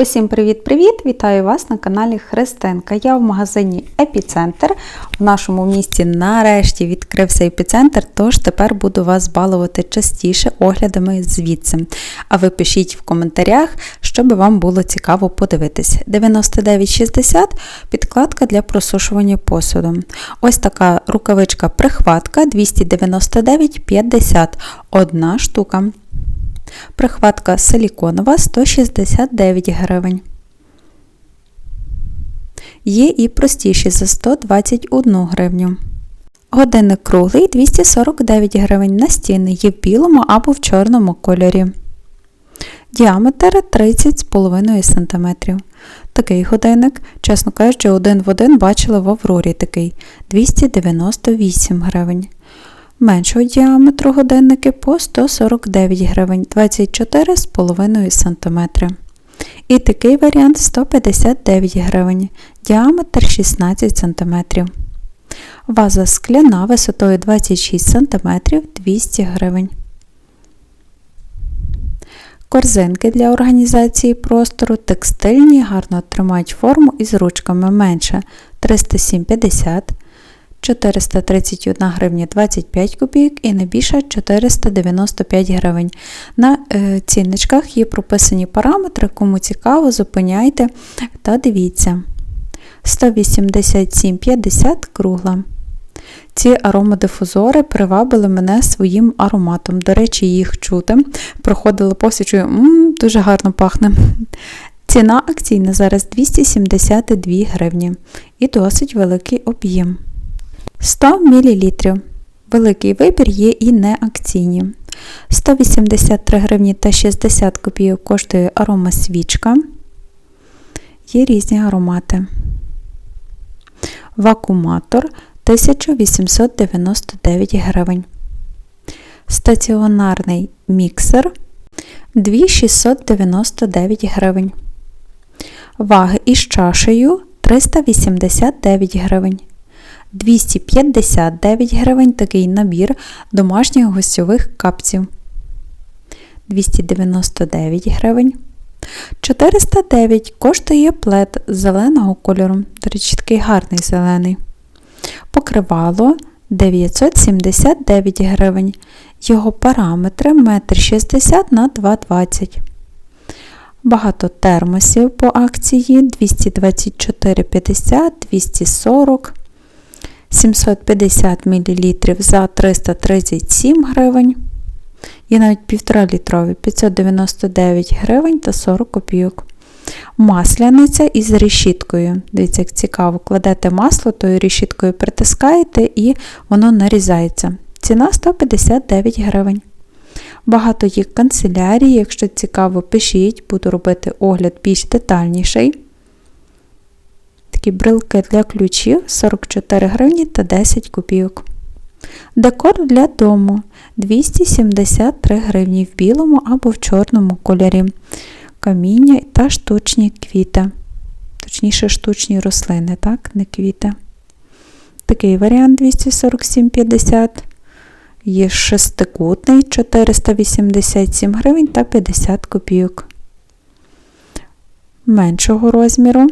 Усім привіт-привіт! Вітаю вас на каналі Христинка. Я в магазині Епіцентр. В нашому місті нарешті відкрився епіцентр, тож тепер буду вас балувати частіше оглядами звідси. А ви пишіть в коментарях, щоб вам було цікаво подивитись. 99,60 підкладка для просушування посуду. Ось така рукавичка-прихватка 299,50 одна штука. Прихватка силіконова 169 гривень. Є і простіші за 121 гривню. Годинник круглий 249 гривень настінний є в білому або в чорному кольорі. Діаметр 30,5 см. Такий годинник, чесно кажучи, один в один бачила в Аврорі такий 298 гривень меншого діаметру годинники по 149 гривень 24,5 см. І такий варіант 159 гривень, діаметр 16 см. Ваза скляна висотою 26 см 200 гривень. Корзинки для організації простору текстильні, гарно тримають форму із ручками менше 307,50 431 гривня 25 копійок і найбільше 495 гривень. На е, цінничках є прописані параметри, кому цікаво, зупиняйте та дивіться. 187,50 кругла. Ці аромадифузори привабили мене своїм ароматом. До речі, їх чути. Проходила посічую, дуже гарно пахне. Ціна акційна зараз 272 гривні і досить великий об'єм. 100 мл. Великий вибір є і неакційні. 183 гривні та 60 копійок коштує арома свічка. Є різні аромати. Вакууматор 1899 гривень. Стаціонарний міксер 2699 гривень. Ваги із чашею 389 гривень. 259 гривень такий набір домашніх гостьових капців. 299 гривень. 409 коштує плед зеленого кольору. До речі, такий гарний зелений. Покривало 979 гривень. Його параметри 1,60 на 2,20 Багато термосів по акції 224,50, 240 750 мл за 337 гривень. І навіть 1,5 літрові 599 гривень та 40 копійок. Масляниця із решіткою. Дивіться, як цікаво, кладете масло, тою решіткою притискаєте і воно нарізається. Ціна 159 гривень. Багато є канцелярії, якщо цікаво, пишіть, буду робити огляд більш детальніший такі брилки для ключів 44 гривні та 10 копійок. Декор для дому 273 гривні в білому або в чорному кольорі. Каміння та штучні квіти. Точніше, штучні рослини, так, не квіти. Такий варіант 247,50. Є шестикутний 487 гривень та 50 копійок. Меншого розміру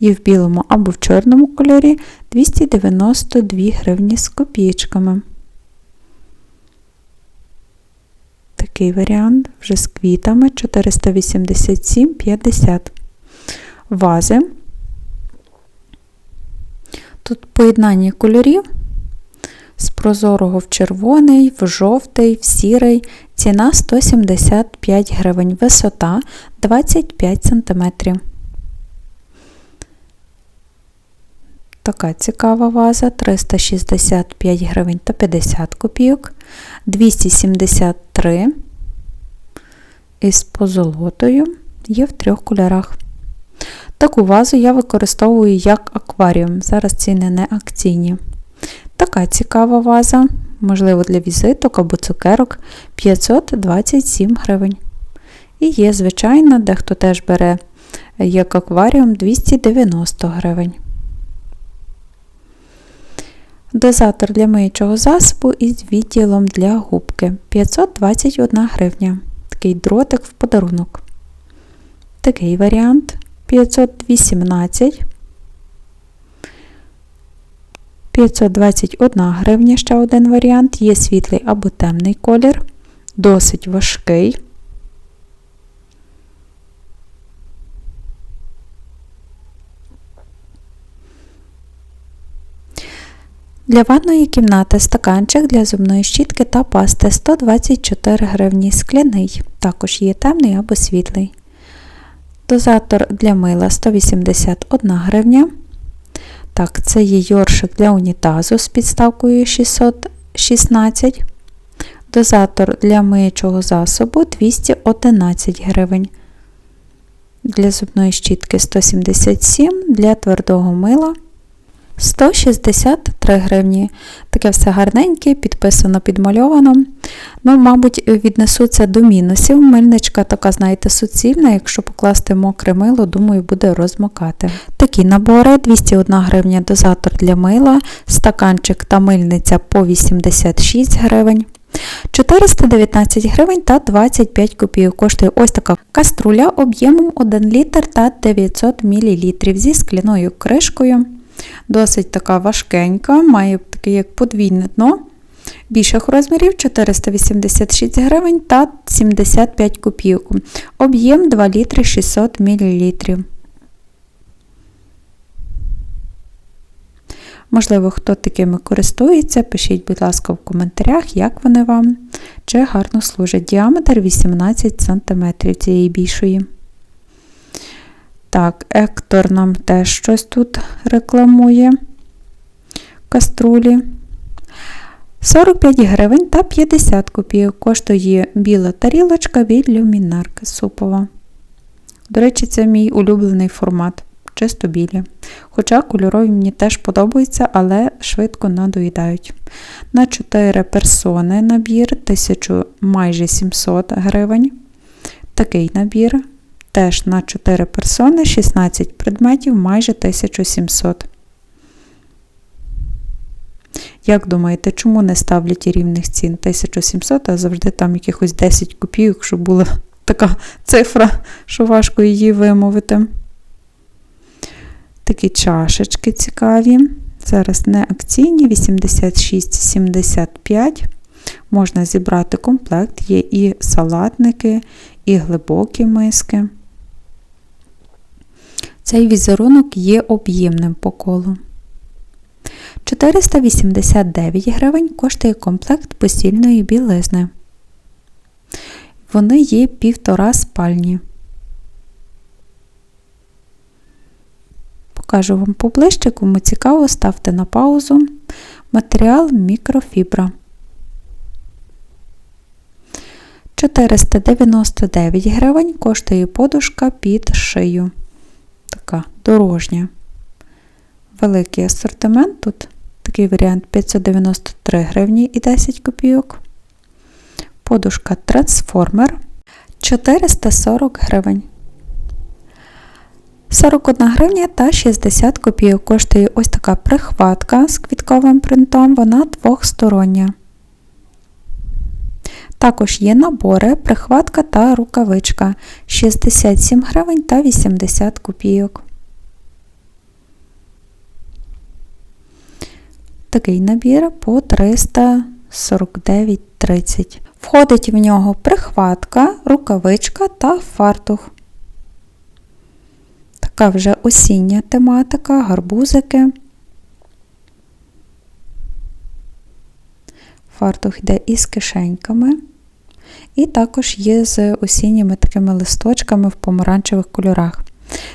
Є в білому або в чорному кольорі 292 гривні з копійками. Такий варіант вже з квітами 487,50. Вази. Тут поєднання кольорів з прозорого в червоний, в жовтий, в сірий. Ціна 175 гривень, висота 25 см. Така цікава ваза 365 гривень та 50 копійок, 273 із позолотою є в трьох кольорах. Таку вазу я використовую як акваріум. Зараз ціни не акційні. Така цікава ваза, можливо, для візиток або цукерок 527 гривень. І є, звичайно, дехто теж бере як акваріум 290 гривень. Дозатор для миючого засобу із відділом для губки 521 гривня. Такий дротик в подарунок. Такий варіант 518. 521 гривня ще один варіант. Є світлий або темний колір. Досить важкий. Для ванної кімнати стаканчик для зубної щітки та пасти 124 гривні скляний. Також є темний або світлий. Дозатор для мила 181 гривня. Так, це є йоршик для унітазу з підставкою 616. Дозатор для миючого засобу 211 гривень. Для зубної щітки 177, для твердого мила 163 гривні. Таке все гарненьке, підписано, підмальовано. Ну, мабуть, віднесу це до мінусів. Мильничка така, знаєте, суцільна, якщо покласти мокре мило, думаю, буде розмокати. Такі набори: 201 гривня дозатор для мила, стаканчик та мильниця по 86 гривень. 419 гривень та 25 копійок коштує ось така каструля об'ємом 1 літр та 900 мл зі скляною кришкою. Досить така важкенька, має таке як подвійне дно. Більших розмірів 486 гривень та 75 копійок. Об'єм 2 літри 600 мл. Можливо, хто такими користується, пишіть, будь ласка, в коментарях, як вони вам, чи гарно служать. Діаметр 18 см цієї більшої. Так, Ектор нам теж щось тут рекламує. Каструлі. 45 гривень та 50 копійок коштує біла тарілочка від люмінарки супова. До речі, це мій улюблений формат, чисто білі. Хоча кольорові мені теж подобаються, але швидко надоїдають. На 4 персони набір 1000 майже 700 гривень. Такий набір теж на 4 персони 16 предметів майже 1700. Як думаєте, чому не ставлять рівних цін 1700, а завжди там якихось 10 копійок, щоб була така цифра, що важко її вимовити? Такі чашечки цікаві. Зараз не акційні, 86,75. Можна зібрати комплект, є і салатники, і глибокі миски. Цей візерунок є об'ємним по колу. 489 гривень коштує комплект постільної білизни. Вони є півтора спальні. Покажу вам поближче, кому цікаво, ставте на паузу. Матеріал мікрофібра. 499 гривень коштує подушка під шию така дорожня. Великий асортимент. Тут такий варіант 593 гривні і 10 копійок. Подушка трансформер 440 гривень. 41 гривня та 60 копійок коштує ось така прихватка з квітковим принтом, вона двохстороння. Також є набори, прихватка та рукавичка 67 гривень та 80 копійок. Такий набір по 349,30. Входить в нього прихватка, рукавичка та фартух. Така вже осіння тематика, гарбузики. Фартух йде із кишеньками. І також є з осінніми такими листочками в помаранчевих кольорах.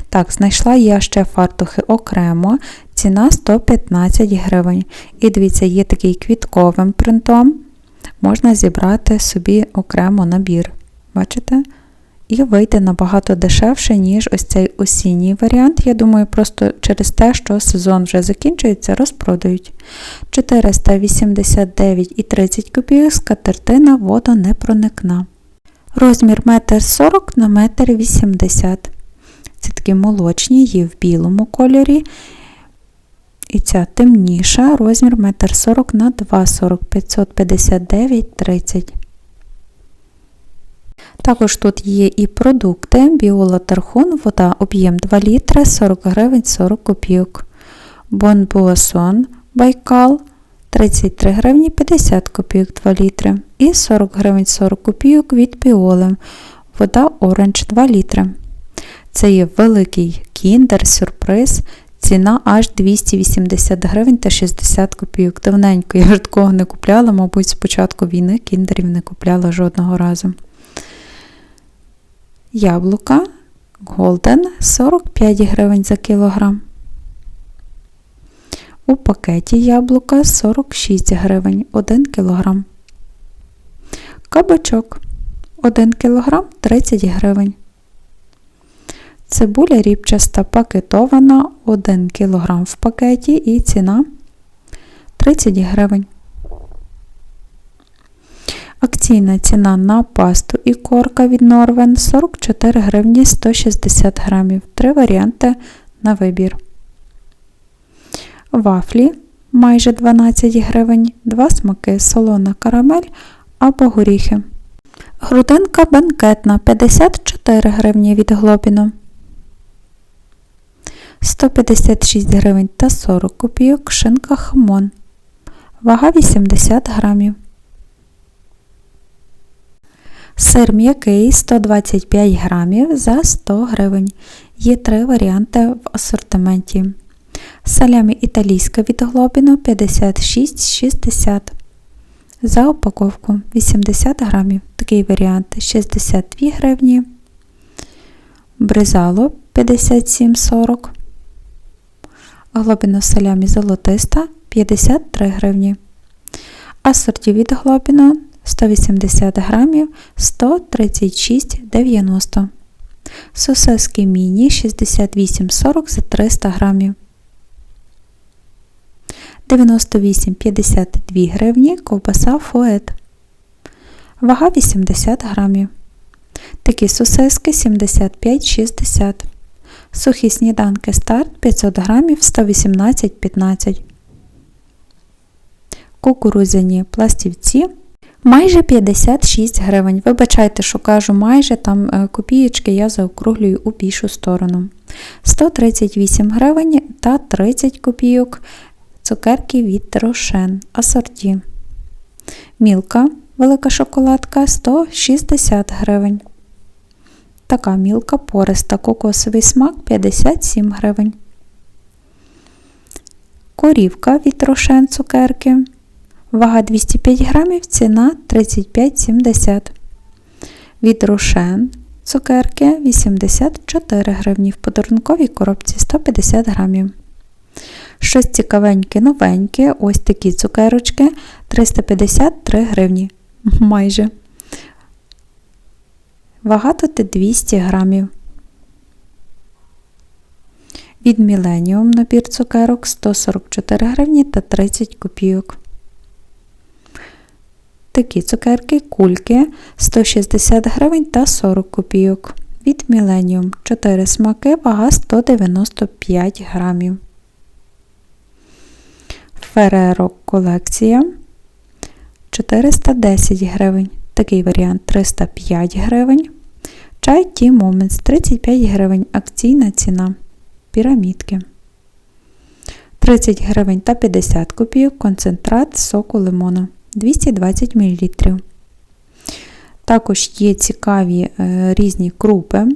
Так, знайшла я ще фартухи окремо, ціна 115 гривень. І дивіться, є такий квітковим принтом. Можна зібрати собі окремо набір. Бачите? І вийде набагато дешевше, ніж ось цей осінній варіант. Я думаю, просто через те, що сезон вже закінчується, розпродають. 489,30 копійок скатертина водонепроникна. Розмір 1,40 на 1,80 м. Це такі молочні, є в білому кольорі. І ця темніша, розмір 1,40 на 2,40 559,30 Також тут є і продукти, біола тархун, вода, об'єм 2 літри, 40 гривень 40 копійок. Бонбуасон Байкал 33 гривні 50 копійок 2 літри. І 40 гривень 40 копійок від біоли. Вода оранж 2 літри. Це є великий кіндер, сюрприз. Ціна аж 280 гривень та 60 копійок. Давненько я ж такого не купляла, мабуть, з початку війни кіндерів не купляла жодного разу. Яблука Голден 45 гривень за кілограм. У пакеті яблука 46 гривень 1 кілограм. Кабачок 1 кілограм 30 гривень. Цибуля ріпчаста пакетована 1 кг в пакеті і ціна 30 гривень. Акційна ціна на пасту і корка від Норвен 44 гривні 160 грамів. Три варіанти на вибір. Вафлі майже 12 гривень, два смаки солона карамель або горіхи. Грудинка бенкетна 54 гривні від Глобіно. 156 гривень та 40 копійок шинка хамон. Вага 80 грамів. Сир м'який 125 грамів за 100 гривень. Є три варіанти в асортименті. Салямі італійська від Глобіно 56,60 за упаковку 80 грамів. Такий варіант 62 гривні. Бризало 57,40 Глобіно салямі золотиста 53 гривні. Асорті від глобіно 180 грамів 136,90 Сосиски міні 68,40 за 300 грамів. 98,52 гривні ковбаса фует. Вага 80 грамів. Такі сосиски 75,60 Сухі сніданки старт 500 грамів 118,15 Кукурузяні пластівці майже 56 гривень. Вибачайте, що кажу майже, там е, копієчки я заокруглюю у більшу сторону. 138 гривень та 30 копійок цукерки від Рошен асорті. Мілка велика шоколадка 160 гривень. Така мілка пориста кокосовий смак 57 гривень. Корівка від рошен цукерки. Вага 205 грамів, ціна 35,70. Від рошен цукерки 84 гривні. В подарунковій коробці 150 грамів. Щось цікавеньке, новеньке. Ось такі цукерочки 353 гривні. Майже. Вага тут 200 грамів. Від Millennium набір цукерок 144 гривні та 30 копійок. Такі цукерки кульки 160 гривень та 40 копійок. Від Millennium 4 смаки, вага 195 грамів. Ferrero колекція 410 гривень. Такий варіант 305 гривень. Чай Tea Moments 35 гривень. Акційна ціна. Пірамідки. 30 гривень та 50 копійок концентрат соку лимона 220 мл. Також є цікаві е, різні крупи.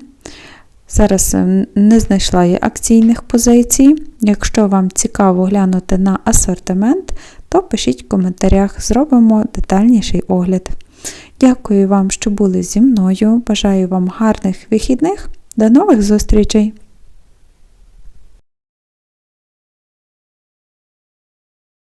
Зараз е, не знайшла я акційних позицій. Якщо вам цікаво глянути на асортимент, то пишіть в коментарях, зробимо детальніший огляд. Дякую вам, що були зі мною. Бажаю вам гарних вихідних. До нових зустрічей!